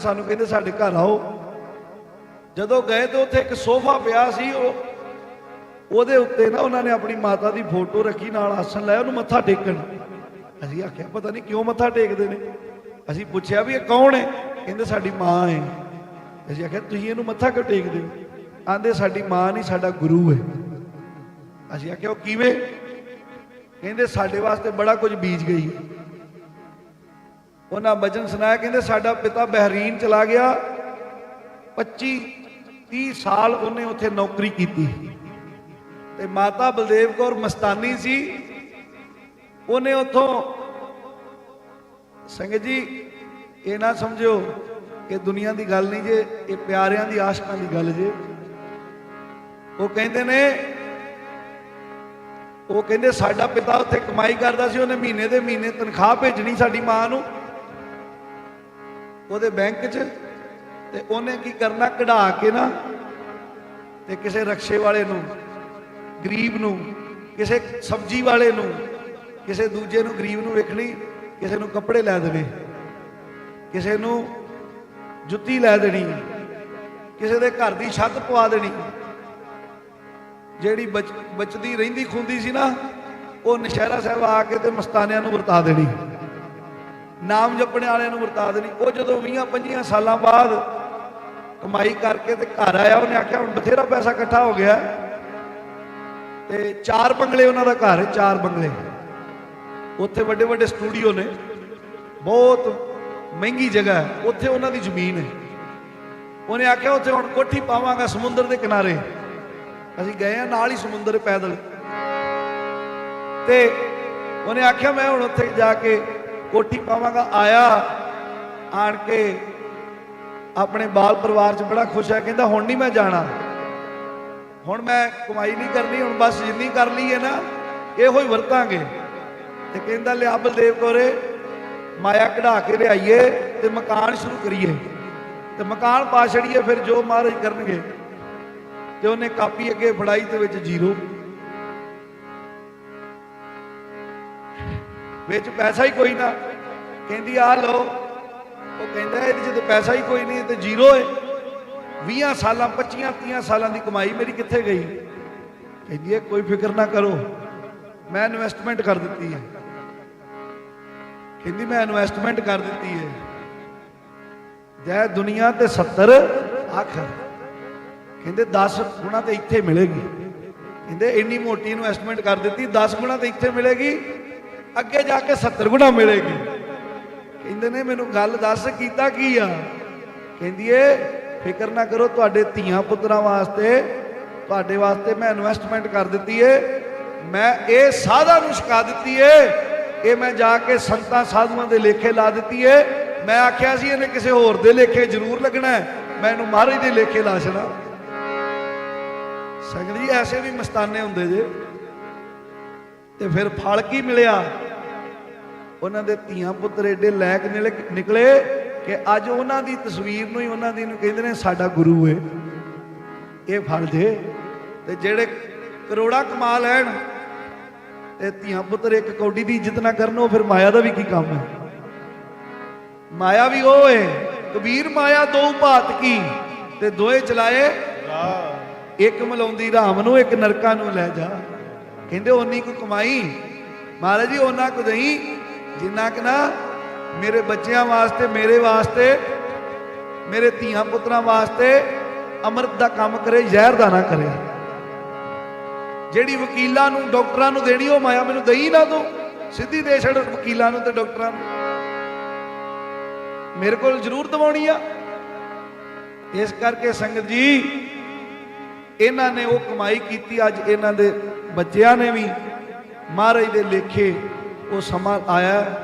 ਸਾਨੂੰ ਕਹਿੰਦੇ ਸਾਡੇ ਘਰ ਆਓ। ਜਦੋਂ ਗਏ ਤੇ ਉੱਥੇ ਇੱਕ ਸੋਫਾ ਪਿਆ ਸੀ, ਉਹ ਉਹਦੇ ਉੱਤੇ ਨਾ ਉਹਨਾਂ ਨੇ ਆਪਣੀ ਮਾਤਾ ਦੀ ਫੋਟੋ ਰੱਖੀ, ਨਾਲ ਆਸਣ ਲਾਇਆ, ਉਹਨੂੰ ਮੱਥਾ ਟੇਕਣ। ਅਸੀਂ ਆਖਿਆ, ਪਤਾ ਨਹੀਂ ਕਿਉਂ ਮੱਥਾ ਟੇਕਦੇ ਨੇ? ਅਸੀਂ ਪੁੱਛਿਆ ਵੀ ਇਹ ਕੌਣ ਹੈ? ਕਹਿੰਦੇ, ਸਾਡੀ ਮਾਂ ਹੈ। ਅਸੀਂ ਆਖਿਆ, ਤੁਸੀਂ ਇਹਨੂੰ ਮੱਥਾ ਕਿਉਂ ਟੇਕਦੇ ਹੋ? ਆਂਦੇ, ਸਾਡੀ ਮਾਂ ਨਹੀਂ ਸਾਡਾ ਗੁਰੂ ਹੈ। ਅਸੀਂ ਆਖਿਆ, ਉਹ ਕਿਵੇਂ? ਕਹਿੰਦੇ, ਸਾਡੇ ਵਾਸਤੇ ਬੜਾ ਕੁਝ ਬੀਜ ਗਈ ਹੈ। ਉਹਨਾਂ ਬਚਨ ਸੁਣਾਇਆ, ਕਹਿੰਦੇ ਸਾਡਾ ਪਿਤਾ ਬਹਿਰੀਨ ਚਲਾ ਗਿਆ। 25 30 ਸਾਲ ਉਹਨੇ ਉੱਥੇ ਨੌਕਰੀ ਕੀਤੀ। ਤੇ ਮਾਤਾ ਬਲਦੇਵ ਕੌਰ ਮਸਤਾਨੀ ਸੀ। ਉਹਨੇ ਉੱਥੋਂ ਸੰਗਤ ਜੀ, ਇਹ ਨਾ ਸਮਝਿਓ ਕਿ ਦੁਨੀਆ ਦੀ ਗੱਲ ਨਹੀਂ ਜੇ, ਇਹ ਪਿਆਰਿਆਂ ਦੀ, ਆਸ਼ਕਾਂ ਦੀ ਗੱਲ ਜੇ। ਉਹ ਕਹਿੰਦੇ ਨੇ, ਉਹ ਕਹਿੰਦੇ ਸਾਡਾ ਪਿਤਾ ਉੱਥੇ ਕਮਾਈ ਕਰਦਾ ਸੀ, ਉਹਨੇ ਮਹੀਨੇ ਦੇ ਮਹੀਨੇ ਤਨਖਾਹ ਭੇਜਣੀ ਸਾਡੀ ਮਾਂ ਨੂੰ। ਉਹਦੇ ਬੈਂਕ 'ਚ ਤੇ ਉਹਨੇ ਕੀ ਕਰਨਾ, ਕਢਾ ਕੇ ਨਾ ਤੇ ਕਿਸੇ ਰਕਸ਼ੇ ਵਾਲੇ ਨੂੰ, ਗਰੀਬ ਨੂੰ, ਕਿਸੇ ਸਬਜ਼ੀ ਵਾਲੇ ਨੂੰ, ਕਿਸੇ ਦੂਜੇ ਨੂੰ ਗਰੀਬ ਨੂੰ ਵੇਖਣੀ, ਕਿਸੇ ਨੂੰ ਕੱਪੜੇ ਲੈ ਦੇਵੇ ਕਿਸੇ ਨੂੰ ਜੁੱਤੀ ਲੈ ਦੇਣੀ, ਕਿਸੇ ਦੇ ਘਰ ਦੀ ਛੱਤ ਪਵਾ ਦੇਣੀ। ਜਿਹੜੀ ਬਚ- ਬਚਦੀ ਰਹਿੰਦੀ ਖੁੰਦੀ ਸੀ ਨਾ, ਉਹ ਨਸ਼ਹਿਰਾ ਸਾਹਿਬ ਆ ਕੇ ਤੇ ਮਸਤਾਨਿਆਂ ਨੂੰ ਵਰਤਾ ਦੇਣੀ। ਨਾਮ ਜਪਣ ਵਾਲਿਆਂ ਨੂੰ ਵਰਤਾ ਦੇਣੀ। ਉਹ ਜਦੋਂ 20 25 ਸਾਲਾਂ ਬਾਅਦ ਕਮਾਈ ਕਰਕੇ ਤੇ ਘਰ ਆਇਆ, ਉਹਨੇ ਆਖਿਆ, ਹੁਣ ਬਥੇਰਾ ਪੈਸਾ ਇਕੱਠਾ ਹੋ ਗਿਆ। ਤੇ ਚਾਰ ਬੰਗਲੇ ਉਹਨਾਂ ਦਾ ਘਰ ਹੈ, ਚਾਰ ਬੰਗਲੇ। ਉੱਥੇ ਵੱਡੇ ਵੱਡੇ ਸਟੂਡੀਓ ਨੇ। ਬਹੁਤ ਮਹਿੰਗੀ ਜਗ੍ਹਾ ਹੈ। ਉੱਥੇ ਉਹਨਾਂ ਦੀ ਜ਼ਮੀਨ ਹੈ। ਉਹਨੇ ਆਖਿਆ, ਉੱਥੇ ਹੁਣ ਕੋਠੀ ਪਾਵਾਂਗਾ ਸਮੁੰਦਰ ਦੇ ਕਿਨਾਰੇ। ਅਸੀਂ ਗਏ ਆ ਨਾਲ ਹੀ ਸਮੁੰਦਰ ਪੈਦਲ। ਤੇ ਉਹਨੇ ਆਖਿਆ, ਮੈਂ ਹੁਣ ਉੱਥੇ ਜਾ ਕੇ ਕੋਠੀ ਪਾਵਾਂਗਾ, ਆਇਆ। ਆਣ ਕੇ ਆਪਣੇ ਬਾਲ ਪਰਿਵਾਰ 'ਚ ਬੜਾ ਖੁਸ਼ ਹੈ, ਕਹਿੰਦਾ ਹੁਣ ਨਹੀਂ ਮੈਂ ਜਾਣਾ। ਹੁਣ ਮੈਂ ਕਮਾਈ ਨਹੀਂ ਕਰਨੀ, ਹੁਣ ਬਸ ਜਿੰਨੀ ਕਰ ਲਈ ਹੈ ਨਾ, ਇਹੋ ਹੀ ਵਰਤਾਂਗੇ। ਤੇ ਕਹਿੰਦਾ, ਲਿਆ ਬਲਦੇਵ ਕੋਰੇ, ਮਾਇਆ ਕਢਾ ਕੇ ਲਿਆਈਏ ਤੇ ਮਕਾਨ ਸ਼ੁਰੂ ਕਰੀਏ। ਤੇ ਮਕਾਨ ਪਾ ਛੜੀਏ ਫਿਰ ਜੋ ਮਹਾਰਾਜ ਕਰਨਗੇ। ਤੇ ਉਹਨੇ ਕਾਪੀ ਅੱਗੇ ਫੜਾਈ ਤੇ ਵਿੱਚ ਜ਼ੀਰੋ। ਵਿੱਚ ਪੈਸਾ ਹੀ ਕੋਈ ਨਾ। ਕਹਿੰਦੀ, ਆ ਲਓ। ਉਹ ਕਹਿੰਦਾ, ਇਹਦੇ 'ਚ ਤੇ ਪੈਸਾ ਹੀ ਕੋਈ ਨਹੀਂ ਤੇ ਜ਼ੀਰੋ ਹੈ 20 ਸਾਲਾਂ 25 30 ਸਾਲਾਂ ਦੀ ਕਮਾਈ ਮੇਰੀ ਕਿੱਥੇ ਗਈ? ਕਹਿੰਦੀ ਹੈ ਕੋਈ ਫਿਕਰ ਨਾ ਕਰੋ। ਮੈਂ ਇਨਵੈਸਟਮੈਂਟ ਕਰ ਦਿੱਤੀ ਹੈ ਕਹਿੰਦੀ, ਮੈਂ ਇਨਵੈਸਟਮੈਂਟ ਕਰ ਦਿੱਤੀ ਹੈ ਜੈ ਦੁਨੀਆ ਤੇ 70 ਆਖਰ। ਕਹਿੰਦੇ 10 ਗੁਣਾ ਤੇ ਇੱਥੇ ਮਿਲੇਗੀ। ਕਹਿੰਦੇ, ਇੰਨੀ ਮੋਟੀ ਇਨਵੈਸਟਮੈਂਟ ਕਰ ਦਿੱਤੀ 10 ਗੁਣਾ ਤੇ ਇੱਥੇ ਮਿਲੇਗੀ। ਅੱਗੇ ਜਾ ਕੇ 70 ਗੁਣਾ ਮਿਲੇਗੀ। ਕਹਿੰਦੇ ਨੇ ਮੈਨੂੰ ਗੱਲ ਦੱਸ, ਕੀਤਾ ਕੀ ਆ? ਕਹਿੰਦੀ ਏ ਫਿਕਰ ਨਾ ਕਰੋ, ਤੁਹਾਡੇ ਧੀਆਂ ਪੁੱਤਰਾਂ ਵਾਸਤੇ, ਤੁਹਾਡੇ ਵਾਸਤੇ ਮੈਂ ਇਨਵੈਸਟਮੈਂਟ ਕਰ ਦਿੱਤੀ ਏ। ਮੈਂ ਇਹ ਸਾਧਾ ਨੂੰ ਛਕਾ ਦਿੱਤੀ ਏ। ਇਹ ਮੈਂ ਜਾ ਕੇ ਸੰਤਾਂ ਸਾਧੂਆਂ ਦੇ ਲੇਖੇ ਲਾ ਦਿੱਤੀ ਏ। ਮੈਂ ਆਖਿਆ ਸੀ, ਇਹਨੇ ਕਿਸੇ ਹੋਰ ਦੇ ਲੇਖੇ ਜ਼ਰੂਰ ਲੱਗਣਾ ਮੈਂ ਇਹਨੂੰ ਮਹਾਰਾਜ ਦੇ ਲੇਖੇ ਲਾ ਛਣਾ ਸੰਗਤ ਐਸੇ ਵੀ ਮਸਤਾਨੇ ਹੁੰਦੇ ਜੇ। ਤੇ ਫਿਰ ਫਲ ਕੀ ਮਿਲਿਆ? ਉਹਨਾਂ ਦੇ ਧੀਆਂ ਪੁੱਤਰ ਏਡੇ ਲੈਕ ਨਿਕਲੇ ਕਿ ਅੱਜ ਉਹਨਾਂ ਦੀ ਤਸਵੀਰ ਨੂੰ ਹੀ ਉਹਨਾਂ ਦੀ ਨੂੰ ਕਹਿੰਦੇ ਨੇ ਸਾਡਾ ਗੁਰੂ ਏ। ਇਹ ਫਲ ਜੇ ਤੇ ਜਿਹੜੇ ਕਰੋੜਾ ਕਮਾ ਲੈਣ ਤੇ ਧੀਆਂ ਪੁੱਤਰ ਇੱਕ ਕੌਡੀ ਦੀ ਇੱਜ਼ਤ ਨਾ ਕਰਨ ਉਹ ਫਿਰ ਮਾਇਆ ਦਾ ਵੀ ਕੀ ਕੰਮ ਹੈ? ਮਾਇਆ ਵੀ ਉਹ ਏ। ਕਬੀਰ ਮਾਇਆ ਦੋ ਭਾਤ ਕੀ ਤੇ ਦੋਏ ਚਲਾਏ। ਇੱਕ ਮਲਾਉਂਦੀ ਰਾਮ ਨੂੰ ਇੱਕ ਨਰਕਾਂ ਨੂੰ ਲੈ ਜਾ। ਕਹਿੰਦੇ ਓਨੀ ਕੁ ਕਮਾਈ। ਮਹਾਰਾਜ ਜੀ, ਓਨਾ ਕੁ ਦਈ ਜਿੰਨਾ ਕਿ ਨਾ ਮੇਰੇ ਬੱਚਿਆਂ ਵਾਸਤੇ, ਮੇਰੇ ਵਾਸਤੇ, ਮੇਰੇ ਧੀਆਂ ਪੁੱਤਰਾਂ ਵਾਸਤੇ ਅੰਮ੍ਰਿਤ ਦਾ ਕੰਮ ਕਰੇ, ਜ਼ਹਿਰ ਦਾ ਨਾ ਕਰੇ। ਜਿਹੜੀ ਵਕੀਲਾਂ ਨੂੰ, ਡਾਕਟਰਾਂ ਨੂੰ ਦੇਣੀ, ਉਹ ਮਾਇਆ ਮੈਨੂੰ ਦਈ ਨਾ ਦੋ ਸਿੱਧੀ ਦੇ ਛੱਡ ਵਕੀਲਾਂ ਨੂੰ ਤੇ ਡਾਕਟਰਾਂ ਨੂੰ। ਮੇਰੇ ਕੋਲ ਜ਼ਰੂਰ ਦਵਾਉਣੀ ਆ। ਇਸ ਕਰਕੇ ਸੰਗਤ ਜੀ ਇਹਨਾਂ ਨੇ ਉਹ ਕਮਾਈ ਕੀਤੀ, ਅੱਜ ਇਹਨਾਂ ਦੇ ਬੱਚਿਆਂ ਨੇ ਵੀ ਮਹਾਰਾਜ ਦੇ ਲੇਖੇ ਉਹ ਸਮਾਂ ਆਇਆ।